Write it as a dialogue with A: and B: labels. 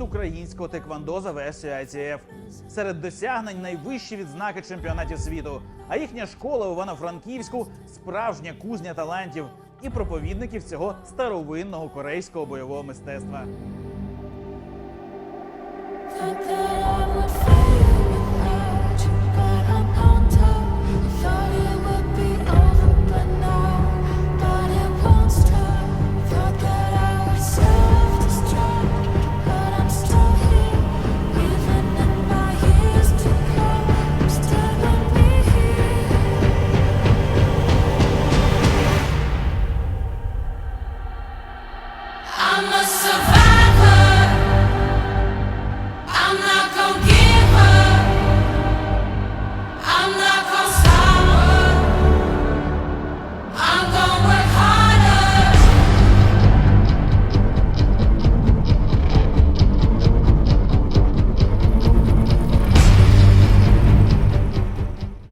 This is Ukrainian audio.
A: українського теквандо за версією ITF. Серед досягнень найвищі відзнаки чемпіонатів світу. А їхня школа у Івано-Франківську справжня кузня талантів і проповідників цього старовинного корейського бойового мистецтва.
B: I'm a